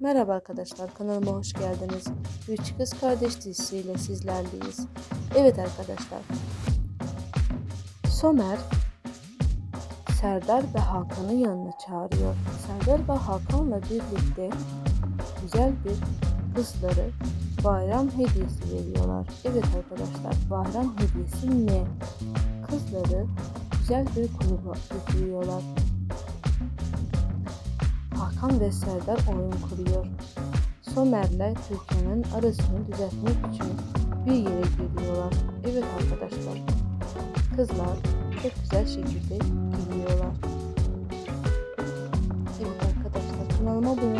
Merhaba arkadaşlar kanalıma hoş geldiniz. Üç Kız Kardeş dizisiyle sizlerleyiz. Evet arkadaşlar. Somer Serdar ve Hakan'ı yanına çağırıyor. Serdar ve Hakan'la birlikte güzel bir kızları bayram hediyesi veriyorlar. Evet arkadaşlar bayram hediyesi ne? Kızları güzel bir kulübe götürüyorlar. Ve Serdar oyun kuruyor. Somer'le Türkiye'nin arasını düzeltmek için bir yere geliyorlar. Evet arkadaşlar. Kızlar çok güzel şekilde giyiniyorlar. Evet arkadaşlar kanalıma abone